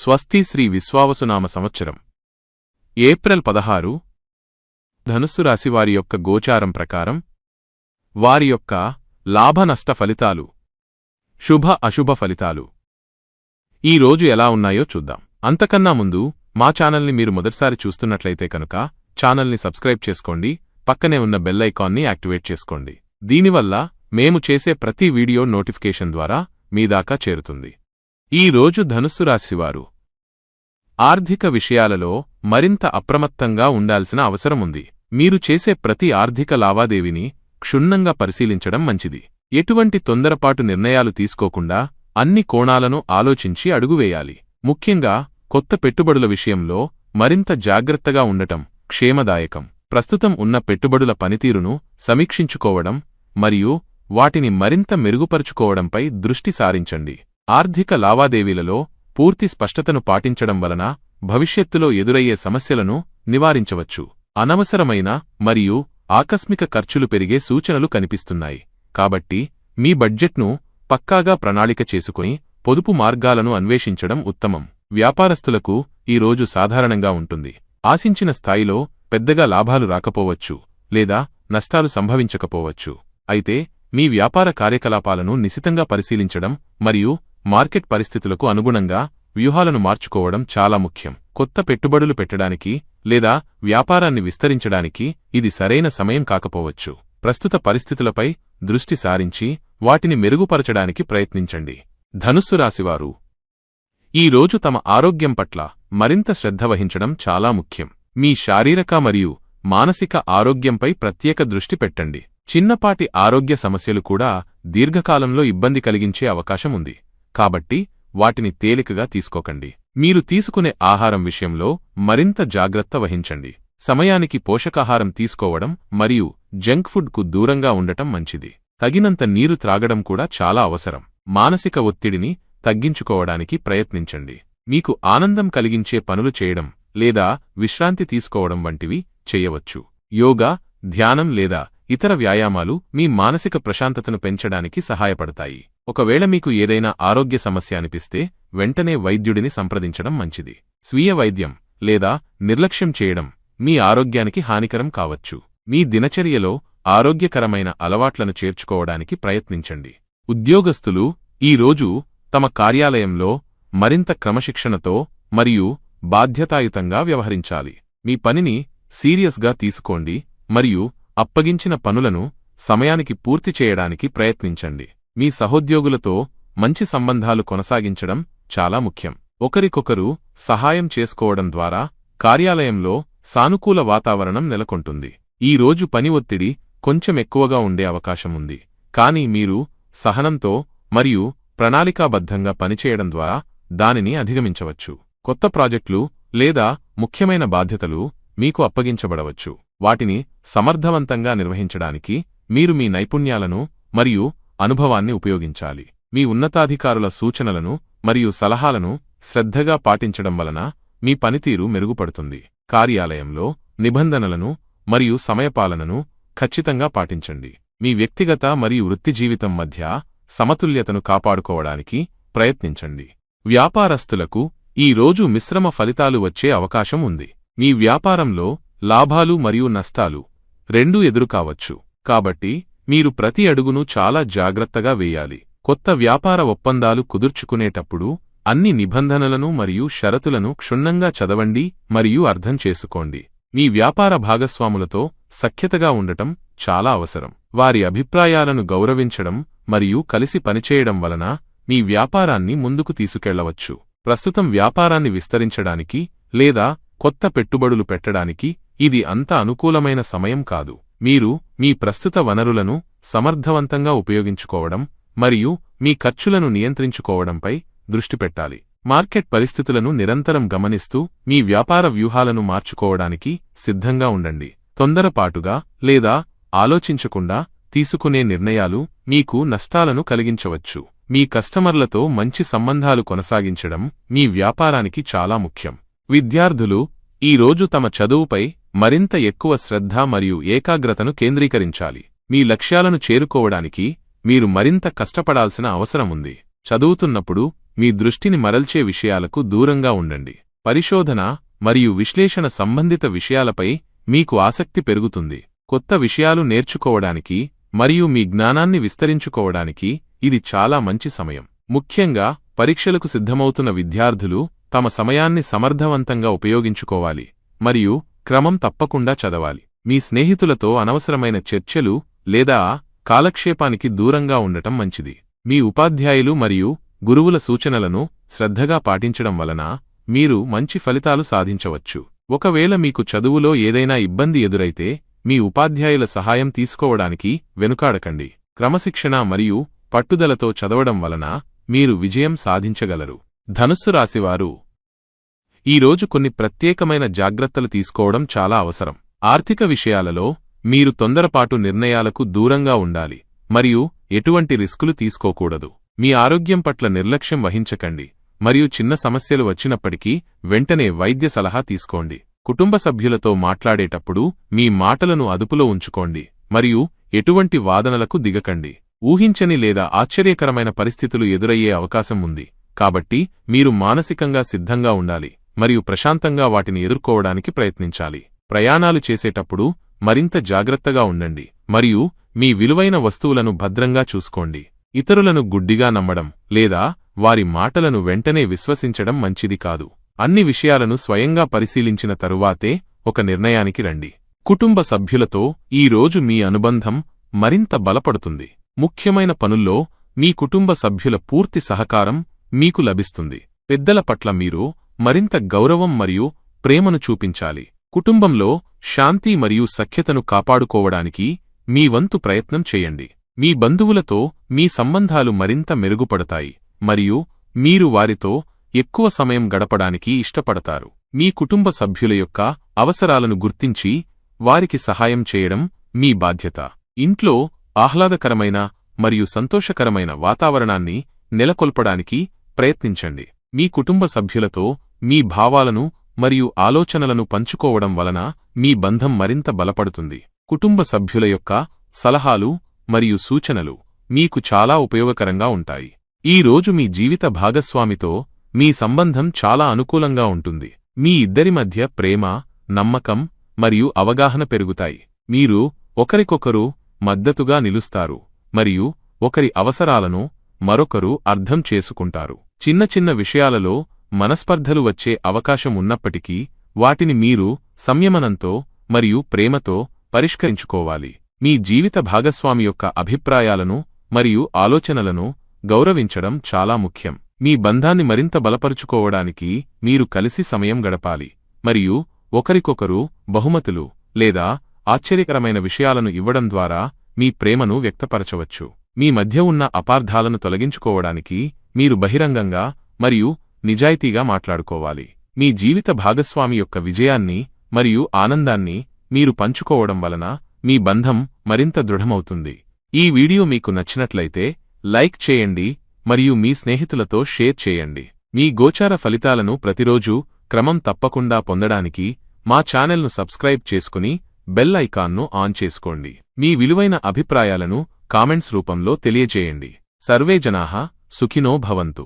స్వస్తి శ్రీ విశ్వావసునామ సంవత్సరం. ఏప్రిల్ పదహారు. ధనుస్సు వారి యొక్క గోచారం ప్రకారం వారి యొక్క లాభనష్ట ఫలితాలు శుభ అశుభ ఫలితాలు. ఈ రోజు ఎలా ఉన్నాయో చూద్దాం. అంతకన్నా ముందు మా ఛానల్ని మీరు మొదటిసారి చూస్తున్నట్లయితే కనుక ఛానల్ని సబ్స్క్రైబ్ చేసుకోండి పక్కనే ఉన్న బెల్ ఐకాన్ని యాక్టివేట్ చేసుకోండి. దీనివల్ల మేము చేసే ప్రతి వీడియో నోటిఫికేషన్ ద్వారా మీ దాకా చేరుతుంది. ఈ రోజు ధనుస్సు రాశివారు. ఆర్థిక విషయాలలో మరింత అప్రమత్తంగా ఉండాల్సిన అవసరముంది. మీరు చేసే ప్రతి ఆర్థిక లావాదేవీని క్షుణ్ణంగా పరిశీలించడం మంచిది. ఎటువంటి తొందరపాటు నిర్ణయాలు తీసుకోకుండా అన్ని కోణాలను ఆలోచించి అడుగువేయాలి. ముఖ్యంగా కొత్త పెట్టుబడుల విషయంలో మరింత జాగ్రత్తగా ఉండటం క్షేమదాయకం. ప్రస్తుతం ఉన్న పెట్టుబడుల పనితీరును సమీక్షించుకోవడం మరియు వాటిని మరింత మెరుగుపరుచుకోవడంపై దృష్టి సారించండి. ఆర్థిక లావాదేవీలలో పూర్తి స్పష్టతను పాటించడం వలన భవిష్యత్తులో ఎదురయ్యే సమస్యలను నివారించవచ్చు. అనవసరమైన మరియు ఆకస్మిక ఖర్చులు పెరిగే సూచనలు కనిపిస్తున్నాయి. కాబట్టి మీ బడ్జెట్ను పక్కాగా ప్రణాళిక చేసుకుని పొదుపు మార్గాలను అన్వేషించడం ఉత్తమం. వ్యాపారస్తులకు ఈ రోజు సాధారణంగా ఉంటుంది. ఆశించిన స్థాయిలో పెద్దగా లాభాలు రాకపోవచ్చు లేదా నష్టాలు సంభవించకపోవచ్చు. అయితే మీ వ్యాపార కార్యకలాపాలను నిశితంగా పరిశీలించడం మరియు మార్కెట్ పరిస్థితులకు అనుగుణంగా వ్యూహాలను మార్చుకోవడం చాలా ముఖ్యం. కొత్త పెట్టుబడులు పెట్టడానికి లేదా వ్యాపారాన్ని విస్తరించడానికి ఇది సరైన సమయం కాకపోవచ్చు. ప్రస్తుత పరిస్థితులపై దృష్టి సారించి వాటిని మెరుగుపరచడానికి ప్రయత్నించండి. ధనుస్సు రాశివారు. ఈ రోజు తమ ఆరోగ్యం పట్ల మరింత శ్రద్ధ వహించడం చాలా ముఖ్యం. మీ శారీరక మరియు మానసిక ఆరోగ్యంపై ప్రత్యేక దృష్టి పెట్టండి. చిన్నపాటి ఆరోగ్య సమస్యలు కూడా దీర్ఘకాలంలో ఇబ్బంది కలిగించే అవకాశం ఉంది. కాబట్టి వాటిని తేలికగా తీసుకోకండి. మీరు తీసుకునే ఆహారం విషయంలో మరింత జాగ్రత్త వహించండి. సమయానికి పోషకాహారం తీసుకోవడం మరియు జంక్ ఫుడ్కు దూరంగా ఉండటం మంచిది. తగినంత నీరు త్రాగడం కూడా చాలా అవసరం. మానసిక ఒత్తిడిని తగ్గించుకోవడానికి ప్రయత్నించండి. మీకు ఆనందం కలిగించే పనులు చేయడం లేదా విశ్రాంతి తీసుకోవడం వంటివి చేయవచ్చు. యోగా ధ్యానం లేదా ఇతర వ్యాయామాలు మీ మానసిక ప్రశాంతతను పెంచడానికి సహాయపడతాయి. ఒకవేళ మీకు ఏదైనా ఆరోగ్య సమస్య అనిపిస్తే వెంటనే వైద్యుడిని సంప్రదించడం మంచిది. స్వీయ వైద్యం లేదా నిర్లక్ష్యం చేయడం మీ ఆరోగ్యానికి హానికరం కావచ్చు. మీ దినచర్యలో ఆరోగ్యకరమైన అలవాట్లను చేర్చుకోవడానికి ప్రయత్నించండి. ఉద్యోగస్తులు ఈ రోజు తమ కార్యాలయంలో మరింత క్రమశిక్షణతో మరియు బాధ్యతాయుతంగా వ్యవహరించాలి. మీ పనిని సీరియస్గా తీసుకోండి మరియు అప్పగించిన పనులను సమయానికి పూర్తి చేయడానికి ప్రయత్నించండి. మీ సహోద్యోగులతో మంచి సంబంధాలు కొనసాగించడం చాలా ముఖ్యం. ఒకరికొకరు సహాయం చేసుకోవడం ద్వారా కార్యాలయంలో సానుకూల వాతావరణం నెలకొంటుంది. ఈ రోజు పని ఒత్తిడి కొంచెం ఎక్కువగా ఉండే అవకాశముంది కానీ మీరు సహనంతో మరియు ప్రణాళికాబద్ధంగా పనిచేయడం ద్వారా దానిని అధిగమించవచ్చు. కొత్త ప్రాజెక్టులు లేదా ముఖ్యమైన బాధ్యతలు మీకు అప్పగించబడవచ్చు. వాటిని సమర్థవంతంగా నిర్వహించడానికి మీరు మీ నైపుణ్యాలను మరియు అనుభవాన్ని ఉపయోగించాలి. మీ ఉన్నతాధికారుల సూచనలను మరియు సలహాలను శ్రద్ధగా పాటించడం వలన మీ పనితీరు మెరుగుపడుతుంది. కార్యాలయంలో నిబంధనలను మరియు సమయపాలనను ఖచ్చితంగా పాటించండి. మీ వ్యక్తిగత మరియు వృత్తి జీవితం మధ్య సమతుల్యతను కాపాడుకోవడానికి ప్రయత్నించండి. వ్యాపారస్తులకు ఈ రోజు మిశ్రమ ఫలితాలు వచ్చే అవకాశం ఉంది. మీ వ్యాపారంలో లాభాలు మరియు నష్టాలు రెండూ ఎదురుకావచ్చు. కాబట్టి మీరు ప్రతి అడుగును చాలా జాగ్రత్తగా వేయాలి. కొత్త వ్యాపార ఒప్పందాలు కుదుర్చుకునేటప్పుడు అన్ని నిబంధనలను మరియు షరతులను క్షుణ్ణంగా చదవండి మరియు అర్థం చేసుకోండి. మీ వ్యాపార భాగస్వాములతో సఖ్యతగా ఉండటం చాలా అవసరం. వారి అభిప్రాయాలను గౌరవించడం మరియు కలిసి పనిచేయడం వలన మీ వ్యాపారాన్ని ముందుకు తీసుకెళ్ళవచ్చు. ప్రస్తుతం వ్యాపారాన్ని విస్తరించడానికి లేదా కొత్త పెట్టుబడులు పెట్టడానికి ఇది అంత అనుకూలమైన సమయం కాదు. మీరు మీ ప్రస్తుత వనరులను సమర్థవంతంగా ఉపయోగించుకోవడం మరియు మీ ఖర్చులను నియంత్రించుకోవడంపై దృష్టి పెట్టాలి. మార్కెట్ పరిస్థితులను నిరంతరం గమనిస్తూ మీ వ్యాపార వ్యూహాలను మార్చుకోవడానికి సిద్ధంగా ఉండండి. తొందరపాటుగా లేదా ఆలోచించకుండా తీసుకునే నిర్ణయాలు మీకు నష్టాలను కలిగించవచ్చు. మీ కస్టమర్లతో మంచి సంబంధాలు కొనసాగించడం మీ వ్యాపారానికి చాలా ముఖ్యం. విద్యార్థులు ఈ రోజు తమ చదువుపై మరింత ఎక్కువ శ్రద్ధ మరియు ఏకాగ్రతను కేంద్రీకరించాలి. మీ లక్ష్యాలను చేరుకోవడానికి మీరు మరింత కష్టపడాల్సిన అవసరముంది చదువుతున్నప్పుడు మీ దృష్టిని మరల్చే విషయాలకు దూరంగా ఉండండి. పరిశోధన మరియు విశ్లేషణ సంబంధిత విషయాలపై మీకు ఆసక్తి పెరుగుతుంది. కొత్త విషయాలు నేర్చుకోవడానికి మరియు మీ జ్ఞానాన్ని విస్తరించుకోవడానికి ఇది చాలా మంచి సమయం. ముఖ్యంగా పరీక్షలకు సిద్ధమవుతున్న విద్యార్థులు తమ సమయాన్ని సమర్థవంతంగా ఉపయోగించుకోవాలి మరియు క్రమం తప్పకుండా చదవాలి. మీ స్నేహితులతో అనవసరమైన చర్చలు లేదా కాలక్షేపానికి దూరంగా ఉండటం మంచిది. మీ ఉపాధ్యాయులు మరియు గురువుల సూచనలను శ్రద్ధగా పాటించడం వలన మీరు మంచి ఫలితాలు సాధించవచ్చు. ఒకవేళ మీకు చదువులో ఏదైనా ఇబ్బంది ఎదురైతే మీ ఉపాధ్యాయుల సహాయం తీసుకోవడానికి వెనుకాడకండి. క్రమశిక్షణ మరియు పట్టుదలతో చదవడం వలన మీరు విజయం సాధించగలరు. ధనుస్సు రాశివారు ఈరోజు కొన్ని ప్రత్యేకమైన జాగ్రత్తలు తీసుకోవడం చాలా అవసరం. ఆర్థిక విషయాలలో మీరు తొందరపాటు నిర్ణయాలకు దూరంగా ఉండాలి మరియు ఎటువంటి రిస్కులు తీసుకోకూడదు. మీ ఆరోగ్యం పట్ల నిర్లక్ష్యం వహించకండి మరియు చిన్న సమస్యలు వచ్చినప్పటికీ వెంటనే వైద్య సలహా తీసుకోండి. కుటుంబ సభ్యులతో మాట్లాడేటప్పుడు మీ మాటలను అదుపులో ఉంచుకోండి మరియు ఎటువంటి వాదనలకు దిగకండి. ఊహించని లేదా ఆశ్చర్యకరమైన పరిస్థితులు ఎదురయ్యే అవకాశం ఉంది కాబట్టి మీరు మానసికంగా సిద్ధంగా ఉండాలి. మరియు ప్రశాంతంగా వాటిని ఎదుర్కోవడానికి ప్రయత్నించాలి. ప్రయాణాలు చేసేటప్పుడు మరింత జాగ్రత్తగా ఉండండి మరియు మీ విలువైన వస్తువులను భద్రంగా చూసుకోండి. ఇతరులను గుడ్డిగా నమ్మడం లేదా వారి మాటలను వెంటనే విశ్వసించడం మంచిది కాదు. అన్ని విషయాలను స్వయంగా పరిశీలించిన తరువాతే ఒక నిర్ణయానికి రండి. కుటుంబ సభ్యులతో ఈ రోజు మీ అనుబంధం మరింత బలపడుతుంది. ముఖ్యమైన పనుల్లో మీ కుటుంబ సభ్యుల పూర్తి సహకారం మీకు లభిస్తుంది. పెద్దల పట్ల మీరు మరింత గౌరవం మరియు ప్రేమను చూపించాలి. కుటుంబంలో శాంతి మరియు సఖ్యతను కాపాడుకోవడానికి మీ వంతు ప్రయత్నం చేయండి. మీ బంధువులతో మీ సంబంధాలు మరింత మెరుగుపడతాయి మరియు మీరు వారితో ఎక్కువ సమయం గడపడానికి ఇష్టపడతారు. మీ కుటుంబ సభ్యుల యొక్క అవసరాలను గుర్తించి వారికి సహాయం చేయడం మీ బాధ్యత. ఇంట్లో ఆహ్లాదకరమైన మరియు సంతోషకరమైన వాతావరణాన్ని నెలకొల్పడానికి ప్రయత్నించండి. మీ కుటుంబ సభ్యులతో మీ భావాలను మరియు ఆలోచనలను పంచుకోవడం వలన మీ బంధం మరింత బలపడుతుంది. కుటుంబ సభ్యుల యొక్క సలహాలు మరియు సూచనలు మీకు చాలా ఉపయోగకరంగా ఉంటాయి. ఈ రోజు మీ జీవిత భాగస్వామితో మీ సంబంధం చాలా అనుకూలంగా ఉంటుంది. మీ ఇద్దరి మధ్య ప్రేమ నమ్మకం మరియు అవగాహన పెరుగుతాయి. మీరు ఒకరికొకరు మద్దతుగా నిలుస్తారు మరియు ఒకరి అవసరాలను మరొకరు అర్థం చేసుకుంటారు. చిన్న చిన్న విషయాలలో మనస్పర్ధలు వచ్చే అవకాశం ఉన్నప్పటికీ వాటిని మీరు సంయమనంతో మరియు ప్రేమతో పరిష్కరించుకోవాలి. మీ జీవిత భాగస్వామి యొక్క అభిప్రాయాలను మరియు ఆలోచనలను గౌరవించడం చాలా ముఖ్యం. మీ బంధాన్ని మరింత బలపరుచుకోవడానికి మీరు కలిసి సమయం గడపాలి. మరియు ఒకరికొకరు బహుమతులు లేదా ఆశ్చర్యకరమైన విషయాలను ఇవ్వడం ద్వారా మీ ప్రేమను వ్యక్తపరచవచ్చు. మీ మధ్య ఉన్న అపార్థాలను తొలగించుకోవడానికి మీరు బహిరంగంగా మరియు నిజాయితీగా మాట్లాడుకోవాలి. మీ జీవిత భాగస్వామి యొక్క విజయాన్ని మరియు ఆనందాన్ని మీరు పంచుకోవడం వలన మీ బంధం మరింత దృఢమవుతుంది. ఈ వీడియో మీకు నచ్చినట్లయితే లైక్ చేయండి మరియు మీ స్నేహితులతో షేర్ చేయండి. మీ గోచార ఫలితాలను ప్రతిరోజూ క్రమం తప్పకుండా పొందడానికి మా ఛానల్ను సబ్స్క్రైబ్ చేసుకుని బెల్ ఐకాన్ను ఆన్ చేసుకోండి. మీ విలువైన అభిప్రాయాలను కామెంట్స్ రూపంలో తెలియజేయండి. సర్వే జనాహ సుఖినో భవంతు.